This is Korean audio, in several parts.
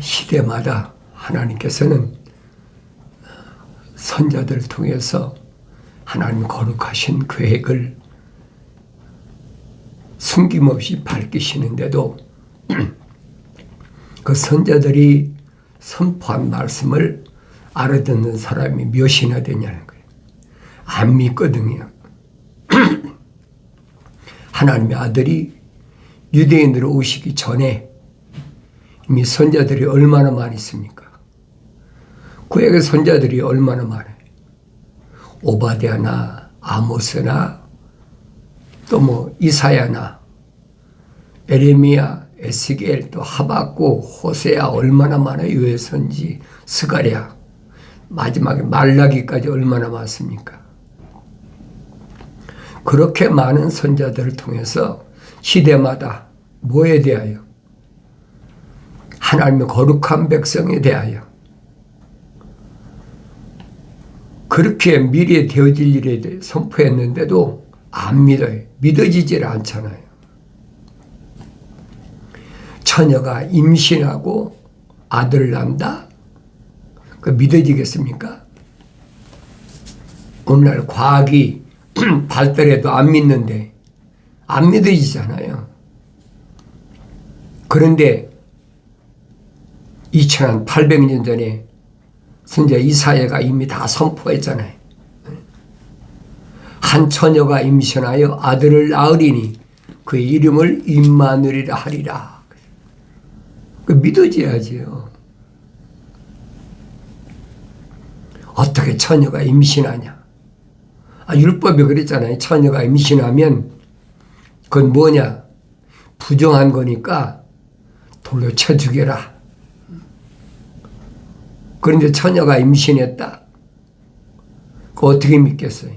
시대마다 하나님께서는 선자들을 통해서 하나님 거룩하신 계획을 숨김없이 밝히시는데도 그 선자들이 선포한 말씀을 알아듣는 사람이 몇이나 되냐는 거예요. 안 믿거든요. 하나님의 아들이 유대인으로 오시기 전에 이미 선자들이 얼마나 있습니까? 구약의 선자들이 얼마나 많아요. 오바데아나 아모스나 또 뭐 이사야나 에레미야 에스겔 또 하박고 호세아 얼마나 많아요. 유해선지 스가랴 마지막에 말라기까지 얼마나 많습니까? 그렇게 많은 선자들을 통해서 시대마다 뭐에 대하여 하나님의 거룩한 백성에 대하여 그렇게 미래에 되어질 일에 대해 선포했는데도 안 믿어요. 믿어지질 않잖아요. 처녀가 임신하고 아들을 낳는다? 그 믿어지겠습니까? 오늘날 과학이 발달해도 안 믿는데 안 믿어지잖아요. 그런데 2800년 전에 선자 이사야가 이미 다 선포했잖아요. 한 처녀가 임신하여 아들을 낳으리니 그의 이름을 임마누리라 하리라. 그 믿어져야지요. 어떻게 처녀가 임신하냐? 아, 율법에 그랬잖아요. 처녀가 임신하면 그건 뭐냐? 부정한 거니까 돌로 쳐 죽여라. 그런데 처녀가 임신했다. 그 어떻게 믿겠어요?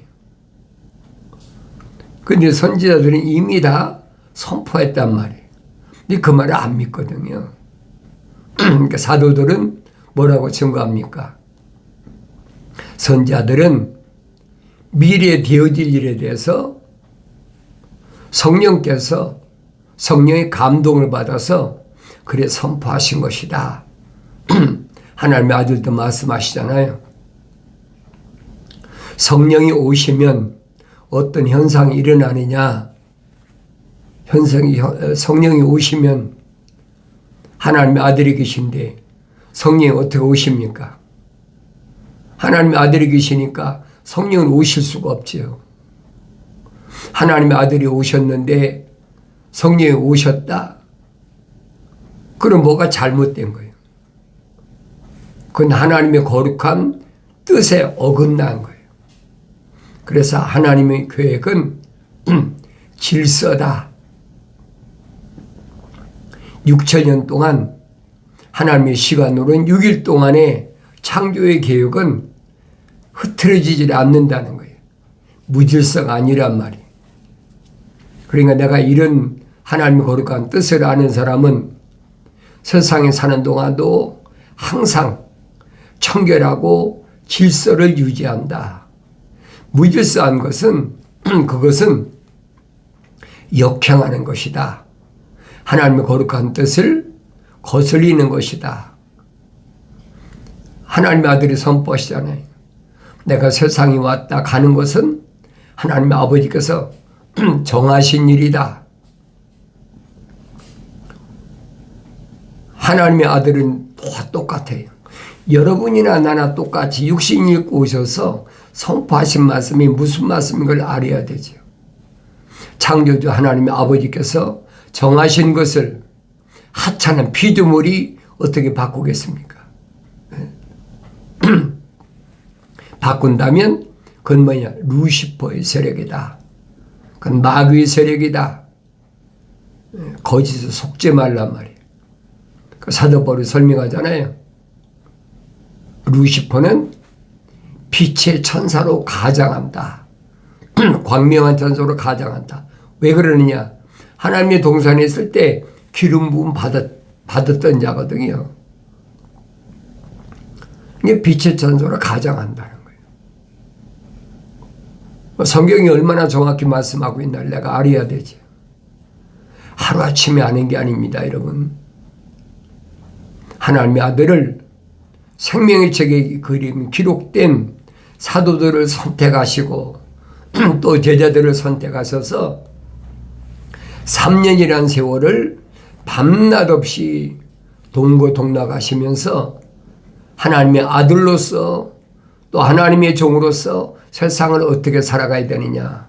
근데 선지자들은 이미 다 선포했단 말이에요. 근데 그 말을 안 믿거든요. 그러니까 사도들은 뭐라고 증거합니까? 선자들은 미래에 되어질 일에 대해서 성령께서 성령의 감동을 받아서 그래 선포하신 것이다. 하나님의 아들도 말씀하시잖아요. 성령이 오시면 어떤 현상이 일어나느냐? 현상이 성령이 오시면 하나님의 아들이 계신데 성령이 어떻게 오십니까? 하나님의 아들이 계시니까 성령은 오실 수가 없지요. 하나님의 아들이 오셨는데 성령이 오셨다. 그럼 뭐가 잘못된 거예요? 그건 하나님의 거룩한 뜻에 어긋난 거예요. 그래서 하나님의 계획은 질서다. 6천년 동안 하나님의 시간으로는 6일 동안의 창조의 계획은 흐트러지지 않는다는 거예요. 무질서가 아니란 말이에요. 그러니까 내가 이런 하나님의 거룩한 뜻을 아는 사람은 세상에 사는 동안도 항상 청결하고 질서를 유지한다. 무질서한 것은 그것은 역행하는 것이다. 하나님의 거룩한 뜻을 거슬리는 것이다. 하나님의 아들이 선포하시잖아요. 내가 세상에 왔다 가는 것은 하나님의 아버지께서 정하신 일이다. 하나님의 아들은 다 똑같아요. 여러분이나 나나 똑같이 육신 입고 오셔서 선포하신 말씀이 무슨 말씀인 걸 알아야 되죠. 창조주 하나님의 아버지께서 정하신 것을 하찮은 피조물이 어떻게 바꾸겠습니까? 네. 바꾼다면 그건 뭐냐? 루시퍼의 세력이다. 그건 마귀의 세력이다. 네. 거짓을 속지 말란 말이에요. 그 사도벌이 설명하잖아요. 루시퍼는 빛의 천사로 가장한다. 광명한 천사로 가장한다. 왜 그러느냐? 하나님의 동산에 있을 때 기름 부음 받았, 받았던 자거든요. 이게 빛의 천사로 가장한다는 거예요. 성경이 얼마나 정확히 말씀하고 있나 내가 알아야 되지. 하루아침에 아는 게 아닙니다, 여러분. 하나님의 아들을 생명의 책에 그림 기록된 사도들을 선택하시고 또 제자들을 선택하셔서 3년이라는 세월을 밤낮 없이 동고동락하시면서 하나님의 아들로서 또 하나님의 종으로서 세상을 어떻게 살아가야 되느냐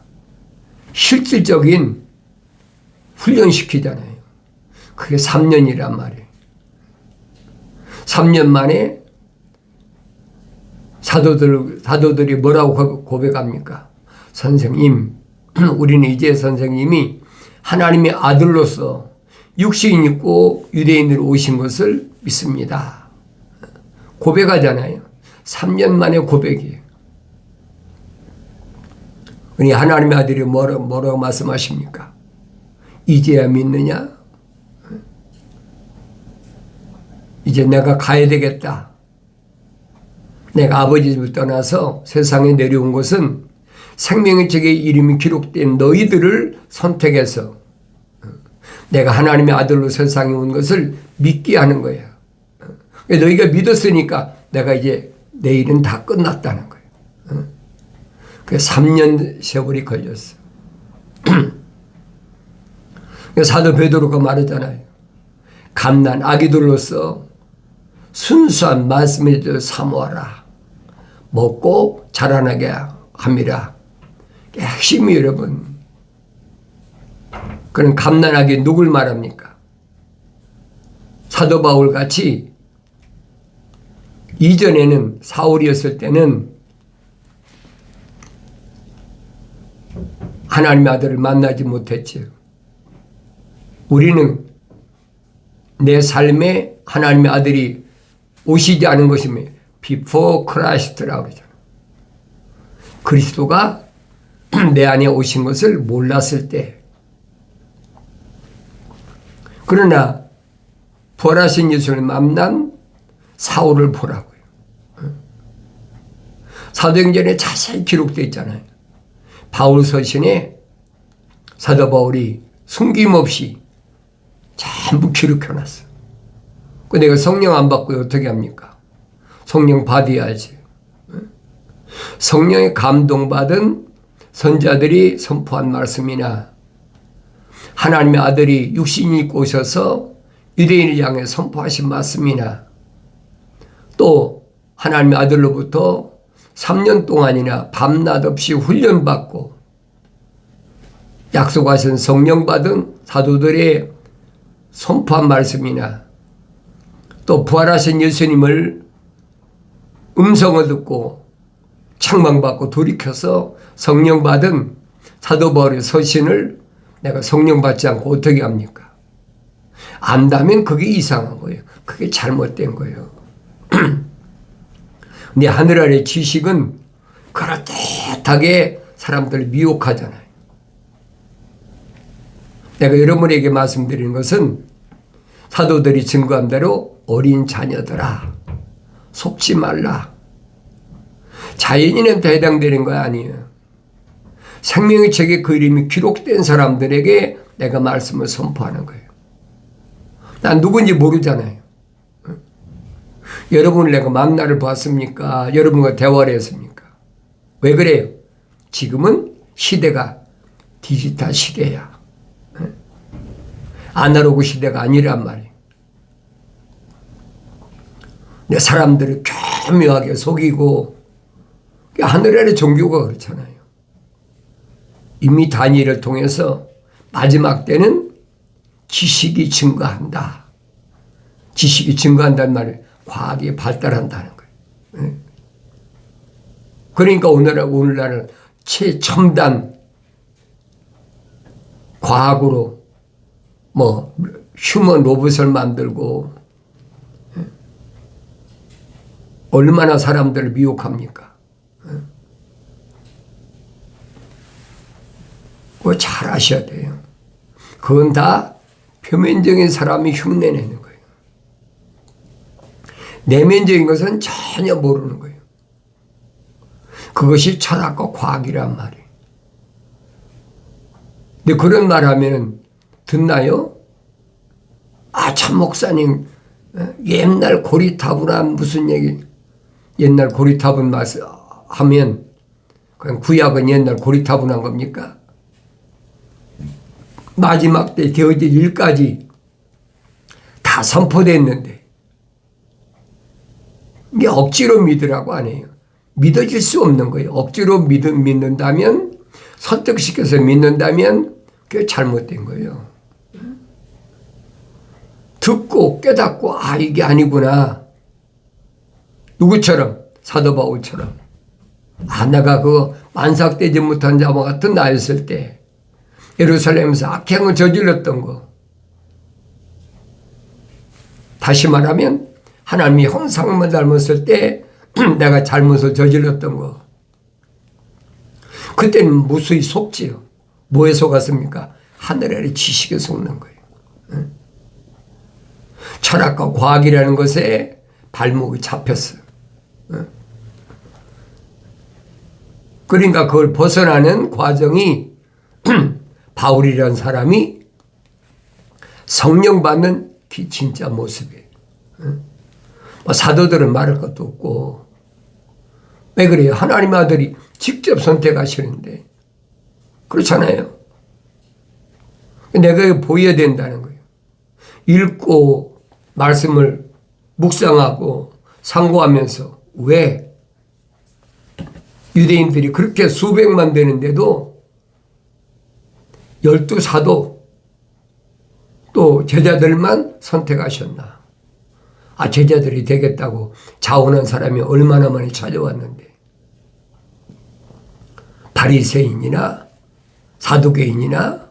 실질적인 훈련시키잖아요. 그게 3년이란 말이에요. 3년 만에 사도들, 사도들이 뭐라고 고백합니까? 선생님, 우리는 이제 선생님이 하나님의 아들로서 육신 있고 유대인으로 오신 것을 믿습니다. 고백하잖아요. 3년 만에 고백이에요. 우리 하나님의 아들이 뭐라고, 뭐라고 말씀하십니까? 이제야 믿느냐? 이제 내가 가야 되겠다. 내가 아버지 집을 떠나서 세상에 내려온 것은 생명의 책에 이름이 기록된 너희들을 선택해서 내가 하나님의 아들로 세상에 온 것을 믿게 하는 거야. 너희가 믿었으니까 내가 이제 내 일은 다 끝났다는 거예요. 그 3년 세월이 걸렸어. 사도 베드로가 말하잖아요. 감난 아기들로서 순수한 말씀을 사모하라. 먹고 자라나게 함이라. 핵심이 여러분. 그런 감난하게 누굴 말합니까? 사도 바울 같이 이전에는 사울이었을 때는 하나님의 아들을 만나지 못했지. 우리는 내 삶에 하나님의 아들이 오시지 않은 것이며 before Christ라고 그러잖아. 그리스도가 내 안에 오신 것을 몰랐을 때 그러나 부활하신 예수를 만난 사울을 보라고요. 사도행전에 자세히 기록되어 있잖아요. 바울 서신에 사도 바울이 숨김없이 전부 기록해놨어. 그 내가 성령 안 받고 어떻게 합니까? 성령 받아야지. 성령의 감동받은 선자들이 선포한 말씀이나 하나님의 아들이 육신이 입고 오셔서 유대인을 향해 선포하신 말씀이나 또 하나님의 아들로부터 3년 동안이나 밤낮 없이 훈련받고 약속하신 성령 받은 사도들의 선포한 말씀이나 또 부활하신 예수님을 음성을 듣고 창망받고 돌이켜서 성령 받은 사도 바울의 서신을 내가 성령 받지 않고 어떻게 합니까? 안다면 그게 이상한 거예요. 그게 잘못된 거예요. 근데 하늘 아래 지식은 그렇듯하게 사람들을 미혹하잖아요. 내가 여러분에게 말씀드리는 것은 사도들이 증거한 대로 어린 자녀들아 속지 말라. 자연인한테 해당되는 거 아니에요. 생명의 책에 그 이름이 기록된 사람들에게 내가 말씀을 선포하는 거예요. 난 누군지 모르잖아요. 여러분을 내가 만나를 봤습니까? 여러분과 대화를 했습니까? 왜 그래요? 지금은 시대가 디지털 시대야. 아날로그 시대가 아니란 말이에요. 내 사람들을 교묘하게 속이고 하늘 아래 종교가 그렇잖아요. 이미 다니엘을 통해서 마지막 때는 지식이 증가한다. 지식이 증가한다는 말이 과학이 발달한다는 거예요. 예. 그러니까 오늘날, 오늘날은 최첨단 과학으로 뭐 휴먼 로봇을 만들고 예. 얼마나 사람들을 미혹합니까? 예. 그거 잘 아셔야 돼요. 그건 다 표면적인 사람이 흉내내는 거예요. 내면적인 것은 전혀 모르는 거예요. 그것이 철학과 과학이란 말이에요. 근데 그런 말 하면은 듣나요? 아, 참 목사님 어? 옛날 고리타분한 무슨 얘기 옛날 고리타분 맛 하면 그냥 구약은 옛날 고리타분한 겁니까? 마지막 때 되어질 일까지 다 선포됐는데 이게 억지로 믿으라고 안 해요. 믿어질 수 없는 거예요. 억지로 믿, 믿는다면 설득시켜서 믿는다면 그게 잘못된 거예요. 듣고 깨닫고 아 이게 아니구나. 누구처럼? 사도 바울처럼. 아 내가 그 만삭되지 못한 자와 같은 나였을 때 예루살렘에서 악행을 저질렀던 거. 다시 말하면 하나님이 형상만 닮았을 때 내가 잘못을 저질렀던 거. 그때는 무수히 속지요. 뭐에 속았습니까? 하늘 아래 지식에 속는 거예요. 철학과 과학이라는 것에 발목이 잡혔어요 그러니까 그걸 벗어나는 과정이 바울이라는 사람이 성령 받는 그 진짜 모습이에요. 뭐 사도들은 말할 것도 없고 왜 그래요? 하나님 아들이 직접 선택하시는데 그렇잖아요. 내가 보여야 된다는 거예요. 읽고 말씀을 묵상하고 상고하면서 왜 유대인들이 그렇게 수백만 되는데도 열두 사도 또 제자들만 선택하셨나. 아, 제자들이 되겠다고 자원한 사람이 얼마나 많이 찾아왔는데. 바리새인이나 사두개인이나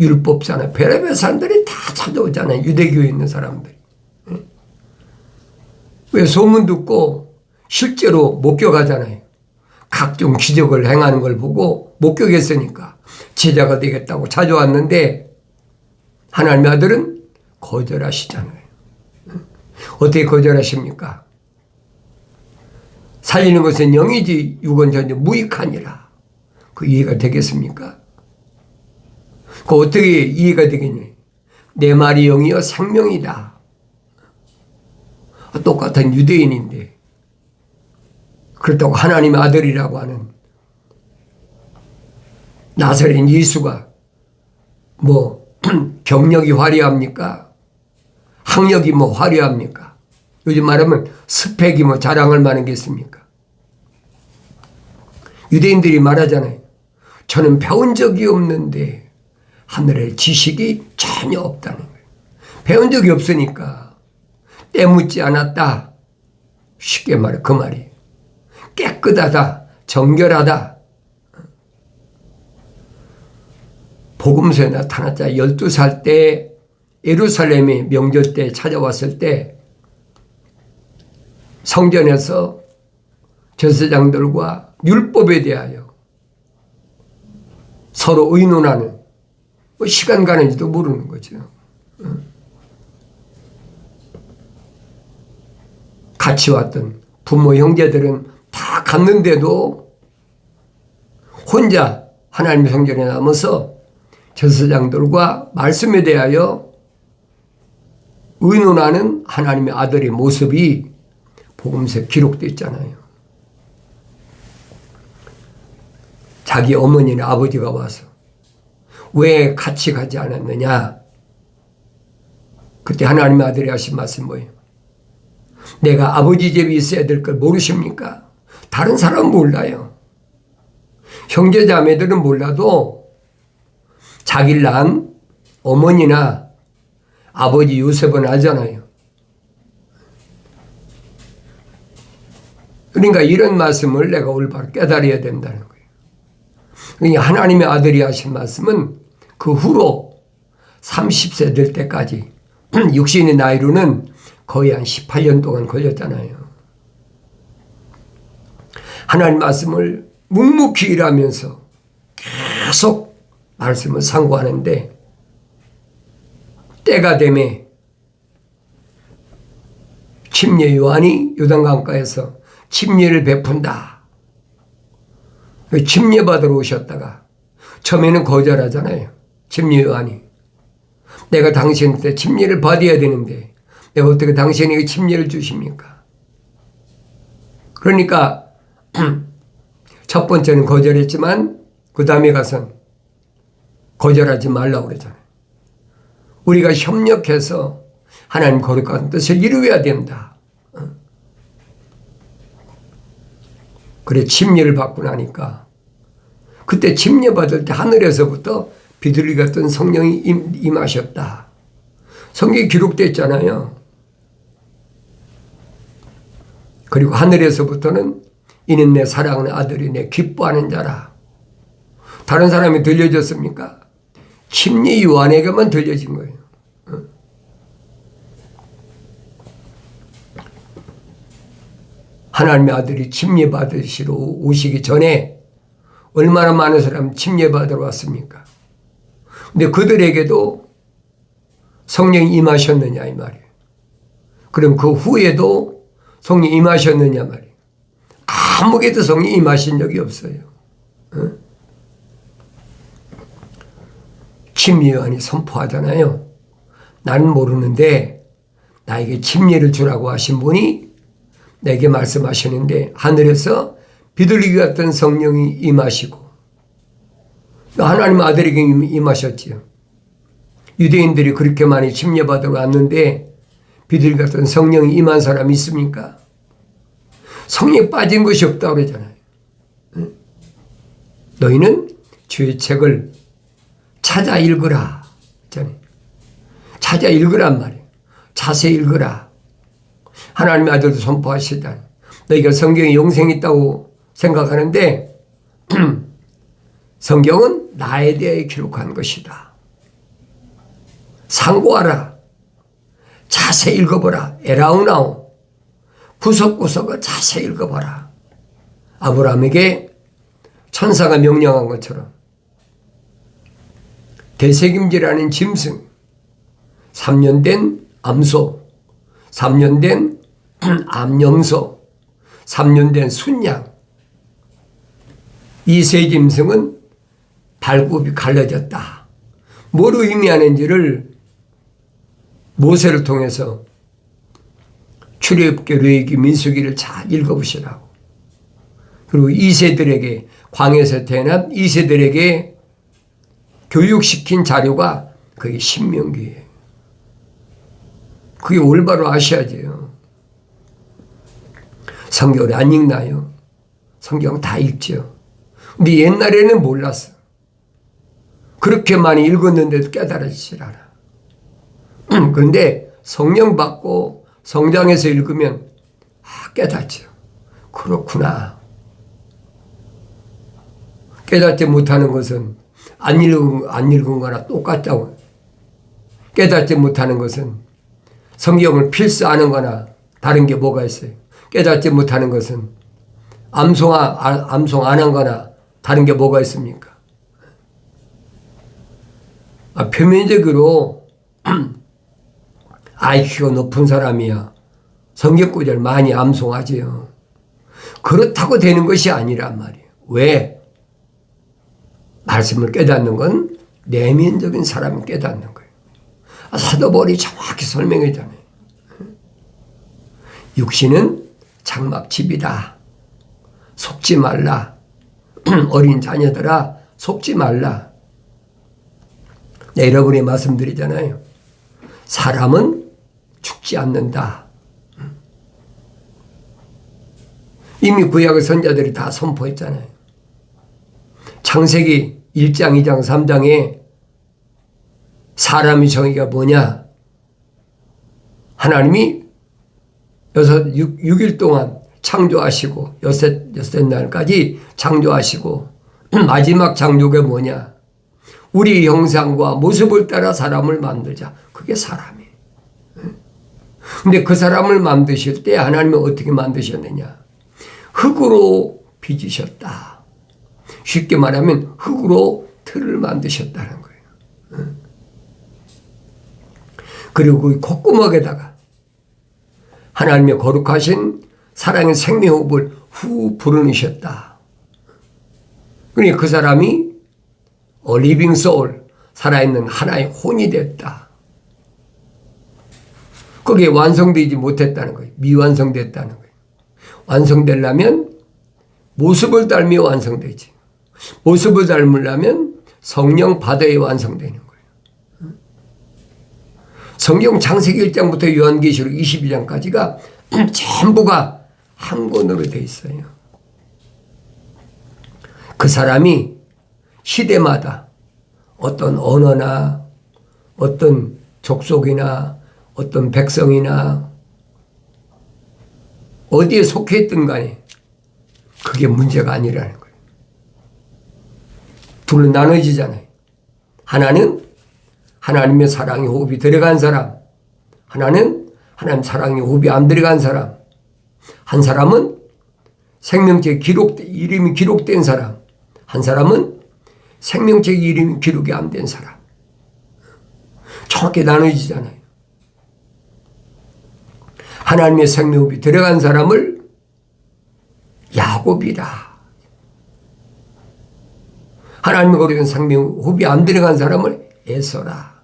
율법사나 별의별 사람들이 다 찾아오잖아요. 유대교에 있는 사람들이. 왜 소문 듣고 실제로 목격하잖아요. 각종 기적을 행하는 걸 보고 목격했으니까 제자가 되겠다고 찾아왔는데 하나님의 아들은 거절하시잖아요. 어떻게 거절하십니까? 살리는 것은 영이지 육은 전혀 무익하니라. 그 이해가 되겠습니까? 그 어떻게 이해가 되겠냐? 내 말이 영이여 생명이다. 똑같은 유대인인데 그렇다고 하나님의 아들이라고 하는 나사렛 예수가 뭐 경력이 화려합니까? 학력이 뭐 화려합니까? 요즘 말하면 스펙이 뭐 자랑할 만한 게 있습니까? 유대인들이 말하잖아요. 저는 배운 적이 없는데 하늘에 지식이 전혀 없다는 거예요. 배운 적이 없으니까 때묻지 않았다. 쉽게 말해 그 말이 깨끗하다, 정결하다. 복음서에 나타났자 12살 때 예루살렘의 명절 때 찾아왔을 때 성전에서 제사장들과 율법에 대하여 서로 의논하는 뭐 시간 가는지도 모르는 거죠. 같이 왔던 부모 형제들은 다 갔는데도 혼자 하나님의 성전에 남아서 제사장들과 말씀에 대하여 의논하는 하나님의 아들의 모습이 복음서에 기록되어 있잖아요. 자기 어머니나 아버지가 와서 왜 같이 가지 않았느냐? 그때 하나님의 아들이 하신 말씀 뭐예요? 내가 아버지 집에 있어야 될 걸 모르십니까? 다른 사람은 몰라요. 형제 자매들은 몰라도 자기를 낳은 어머니나 아버지 요셉은 알잖아요. 그러니까 이런 말씀을 내가 올바로 깨달아야 된다는 거예요. 그러니까 하나님의 아들이 하신 말씀은 그 후로 30세 될 때까지 육신의 나이로는 거의 한 18년 동안 걸렸잖아요. 하나님 말씀을 묵묵히 일하면서 계속 말씀을 상고하는데 때가 되매 침례 요한이 요단강가에서 침례를 베푼다. 침례 받으러 오셨다가 처음에는 거절하잖아요. 침례 요한이. 내가 당신한테 침례를 받아야 되는데 내가 어떻게 당신에게 침례를 주십니까? 그러니까 첫 번째는 거절했지만 그 다음에 가선 거절하지 말라고 그러잖아요. 우리가 협력해서 하나님 거룩한 뜻을 이루어야 된다. 어. 그래 침례를 받고 나니까 그때 침례 받을 때 하늘에서부터 비둘기 같은 성령이 임, 임하셨다. 성경에 기록되어 있잖아요. 그리고 하늘에서부터는 이는 내 사랑하는 아들이 내 기뻐하는 자라. 다른 사람이 들려줬습니까? 침례 요한에게만 들려진 거예요. 어? 하나님의 아들이 침례 받으시러 오시기 전에 얼마나 많은 사람 침례 받으러 왔습니까? 근데 그들에게도 성령이 임하셨느냐 이 말이에요. 그럼 그 후에도 성령이 임하셨느냐 말이에요. 아무게도 성령이 임하신 적이 없어요. 어? 침례요한이 선포하잖아요. 나는 모르는데 나에게 침례를 주라고 하신 분이 내게 말씀하시는데 하늘에서 비둘기 같은 성령이 임하시고 하나님 아들에게 임하셨지요. 유대인들이 그렇게 많이 침례받으러 왔는데 비둘기 같은 성령이 임한 사람이 있습니까? 성령이 빠진 것이 없다고 그러잖아요. 너희는 주의 책을 찾아 읽으라. 찾아 읽으란 말이에요. 자세히 읽으라. 하나님의 아들도 선포하시다. 너희가 성경에 영생이 있다고 생각하는데 성경은 나에 대해 기록한 것이다. 상고하라. 자세히 읽어보라. 에라우나오. 구석구석을 자세히 읽어보라. 아브라함에게 천사가 명령한 것처럼 대책임지라는 짐승, 3년 된 암소, 3년 된 암염소, 3년 된 순양, 이 세 짐승은 발굽이 갈라졌다. 뭘 의미하는지를 모세를 통해서 출애굽기, 레위기, 민수기를 잘 읽어보시라고. 그리고 이세들에게 광에서 태어난 이세들에게 교육시킨 자료가 그게 신명기예요. 그게 올바로 아셔야죠. 성경을 안 읽나요? 성경 다 읽죠. 근데 옛날에는 몰랐어. 그렇게 많이 읽었는데도 깨달아지질 않아. 그런데 성령 받고 성장해서 읽으면 아, 깨닫죠. 그렇구나. 깨닫지 못하는 것은 안 읽은, 안 읽은 거나 똑같다고. 깨닫지 못하는 것은 성경을 필수하는 거나 다른 게 뭐가 있어요. 깨닫지 못하는 것은 암송, 아, 암송 안 한 거나 다른 게 뭐가 있습니까? 아, 표면적으로 IQ가 높은 사람이야. 성경 구절 많이 암송하지요. 그렇다고 되는 것이 아니란 말이에요. 왜? 말씀을 깨닫는 건 내면적인 사람이 깨닫는 거예요. 아, 사도 바울이 정확히 설명했잖아요. 육신은 장막집이다. 속지 말라. 어린 자녀들아 속지 말라. 네, 여러분이 말씀드리잖아요. 사람은 죽지 않는다. 이미 구약의 선자들이 다 선포했잖아요. 창세기 1장, 2장, 3장에 사람의 정의가 뭐냐? 하나님이 여섯, 6, 6일 동안 창조하시고, 여섯, 여섯 날까지 창조하시고, 마지막 창조가 뭐냐? 우리 형상과 모습을 따라 사람을 만들자. 그게 사람이에요. 근데 그 사람을 만드실 때 하나님은 어떻게 만드셨느냐? 흙으로 빚으셨다. 쉽게 말하면 흙으로 틀을 만드셨다는 거예요. 그리고 그 콧구멍에다가 하나님의 거룩하신 사랑의 생명호흡을 후 불어넣으셨다. 그러니까 그 사람이 어리빙 소울, 살아있는 하나의 혼이 됐다. 그게 완성되지 못했다는 거예요. 미완성됐다는 거예요. 완성되려면 모습을 닮이 완성되지. 모습을 닮으려면 성령 바다에 완성되는 거예요. 성경 창세기 1장부터 요한계시록 22장까지가 전부가 한 권으로 돼 있어요. 그 사람이 시대마다 어떤 언어나 어떤 족속이나 어떤 백성이나 어디에 속해 있든 간에 그게 문제가 아니라는 거예요. 둘로 나눠지잖아요. 하나는 하나님의 사랑이 호흡이 들어간 사람, 하나는 하나님 사랑이 호흡이 안 들어간 사람, 한 사람은 생명체 기록 이름이 기록된 사람, 한 사람은 생명체 이름이 기록이 안 된 사람. 정확히 나눠지잖아요. 하나님의 생명호흡이 들어간 사람을 야곱이라. 하나님의 거룩한 생명호흡이 안 들어간 사람을 에서라.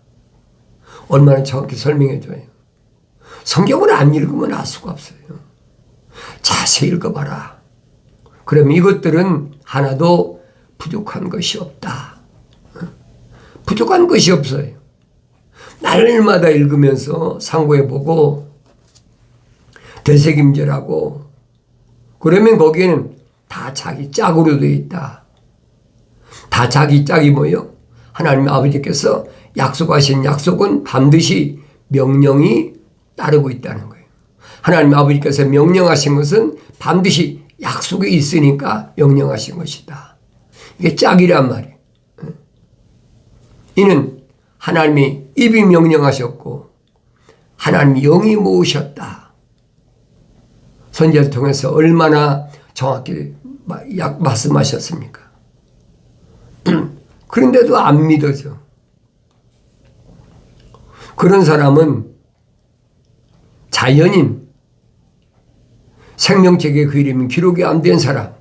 얼마나 정확히 설명해줘요. 성경을 안 읽으면 알 수가 없어요. 자세히 읽어봐라. 그럼 이것들은 하나도 부족한 것이 없다. 부족한 것이 없어요. 날마다 읽으면서 상고해보고 되새김질하고 그러면 거기에는 다 자기 짝으로 되어 있다. 다 자기 짝이 뭐요? 하나님 아버지께서 약속하신 약속은 반드시 명령이 따르고 있다는 거예요. 하나님 아버지께서 명령하신 것은 반드시 약속이 있으니까 명령하신 것이다. 이게 짝이란 말이에요. 이는 하나님이 입이 명령하셨고 하나님 영이 모으셨다. 선제를 통해서 얼마나 정확히 말씀하셨습니까? 그런데도 안 믿어져. 그런 사람은 자연인, 생명책의 그 이름이 기록이 안 된 사람,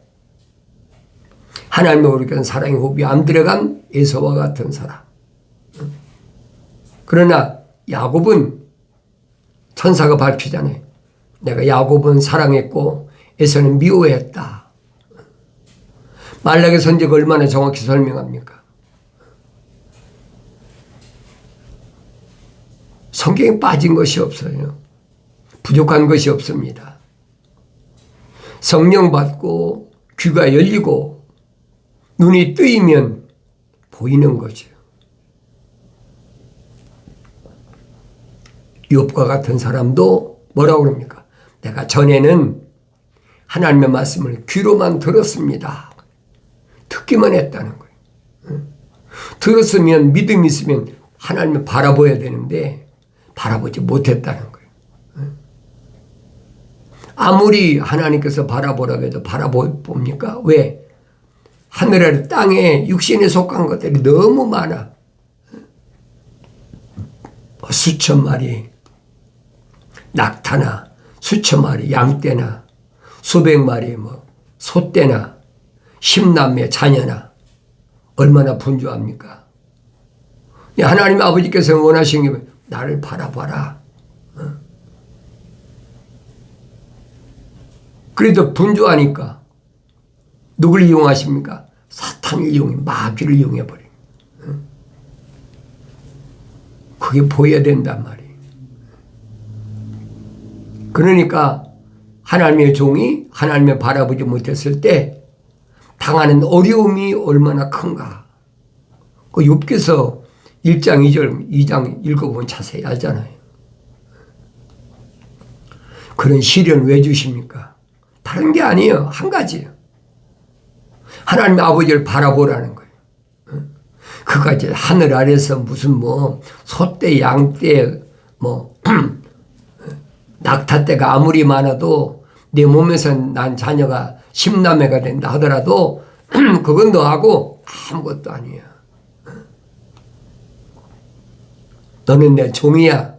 하나님의 오르게 사랑의 호흡이 안 들어간 에서와 같은 사람. 그러나 야곱은 천사가 밝히잖아요. 내가 야곱은 사랑했고 에서는 미워했다. 말락의 선제가 얼마나 정확히 설명합니까? 성경에 빠진 것이 없어요. 부족한 것이 없습니다. 성령 받고 귀가 열리고 눈이 뜨이면 보이는 거죠. 욥과 같은 사람도 뭐라고 그럽니까? 내가 전에는 하나님의 말씀을 귀로만 들었습니다. 듣기만 했다는 거예요. 들었으면 믿음이 있으면 하나님을 바라봐야 되는데 바라보지 못했다는 거예요. 아무리 하나님께서 바라보라고 해도 바라봅니까? 왜? 하늘 아래 땅에 육신에 속한 것들이 너무 많아. 수천 마리 낙타나 수천 마리 양떼나 수백 마리 뭐 소떼나 십남매 자녀나 얼마나 분주합니까? 하나님 아버지께서 원하신 게 나를 바라봐라. 어? 그래도 분주하니까 누굴 이용하십니까? 사탄을 이용해 마귀를 이용해 버려. 어? 그게 보여야 된단 말이에요. 그러니까 하나님의 종이 하나님을 바라보지 못했을 때 당하는 어려움이 얼마나 큰가. 그 욥기서 1장 2절 2장 읽어보면 자세히 알잖아요. 그런 시련 왜 주십니까? 다른 게 아니에요. 한 가지예요. 하나님 아버지를 바라보라는 거예요. 이제 하늘 아래서 무슨 뭐 소떼 양떼 뭐 낙타떼가 아무리 많아도 내 몸에서 난 자녀가 십남매가 된다 하더라도 그건 너하고 아무것도 아니야. 너는 내 종이야.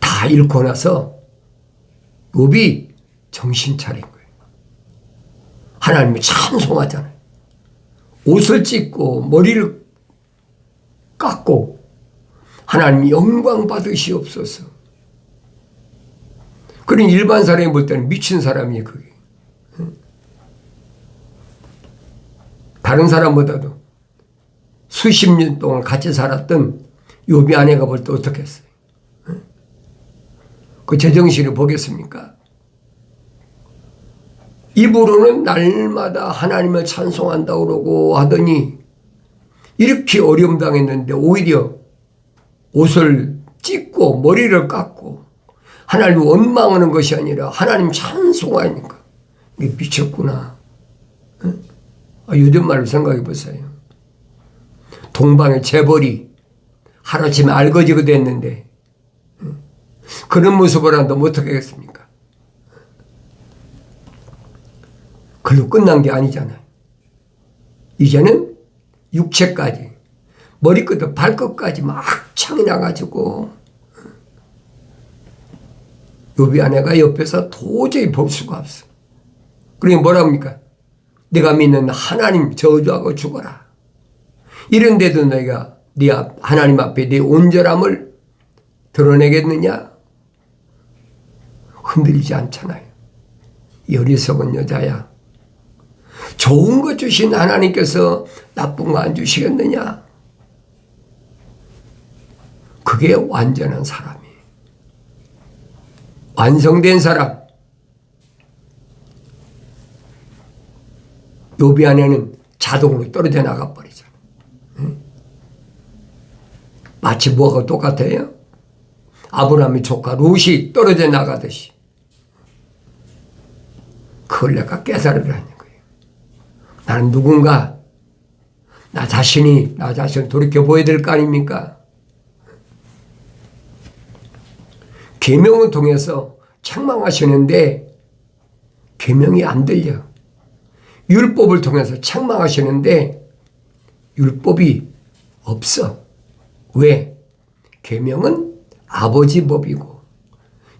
다 잃고 나서 욥이 정신 차린 거예요. 하나님이 찬송하잖아요. 옷을 찢고 머리를 깎고 하나님 영광 받으시옵소서. 그런 일반 사람이 볼 때는 미친 사람이에요, 그게. 다른 사람보다도 수십 년 동안 같이 살았던 요비 아내가 볼 때 어떻겠어요? 그 제정신을 보겠습니까? 입으로는 날마다 하나님을 찬송한다고 그러고 하더니 이렇게 어려움 당했는데 오히려 옷을 찢고 머리를 깎고 하나님을 원망하는 것이 아니라 하나님 찬송하니까 이게 미쳤구나. 응? 아, 요즘 말로 생각해 보세요. 동방의 재벌이 하루아침에 알거지가 됐는데 응? 그런 모습을 한다면 어떻게 하겠습니까? 그걸로 끝난 게 아니잖아요. 이제는 육체까지 머리끝부터 발끝까지 막 창이 나가지고 요비 아내가 옆에서 도저히 볼 수가 없어. 그러니 뭐라 합니까? 내가 믿는 하나님 저주하고 죽어라. 이런데도 내가 네 앞, 하나님 앞에 네 온전함을 드러내겠느냐? 흔들리지 않잖아요. 이 어리석은 여자야. 좋은 거 주신 하나님께서 나쁜 거 안 주시겠느냐? 그게 완전한 사람이에요. 완성된 사람. 요비 안에는 자동으로 떨어져 나가 버리잖아. 응? 마치 뭐가 똑같아요? 아브라함의 조카 롯이 떨어져 나가듯이. 그걸 내가 깨달으라는 거예요. 나는 누군가 나 자신이 나 자신을 돌이켜 보여야 될 거 아닙니까? 계명을 통해서 책망하시는데 계명이 안 들려. 율법을 통해서 책망하시는데 율법이 없어. 왜? 계명은 아버지 법이고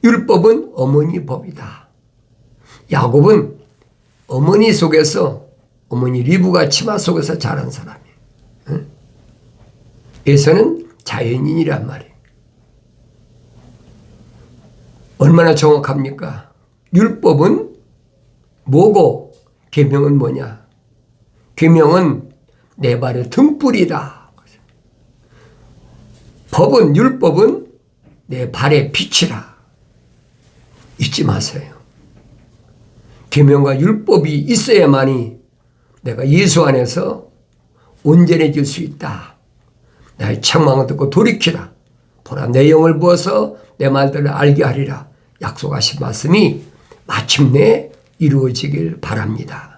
율법은 어머니 법이다. 야곱은 어머니 속에서 어머니 리브가 치마 속에서 자란 사람이에요. 응? 에서는 자연인이란 말이에요. 얼마나 정확합니까? 율법은 뭐고 계명은 뭐냐? 계명은 내 발의 등불이다. 법은 율법은 내 발의 빛이라. 잊지 마세요. 계명과 율법이 있어야만이 내가 예수 안에서 온전해질 수 있다. 나의 책망을 듣고 돌이키라. 보라 내 영을 부어서 내 말들을 알게 하리라. 약속하신 말씀이 마침내 이루어지길 바랍니다.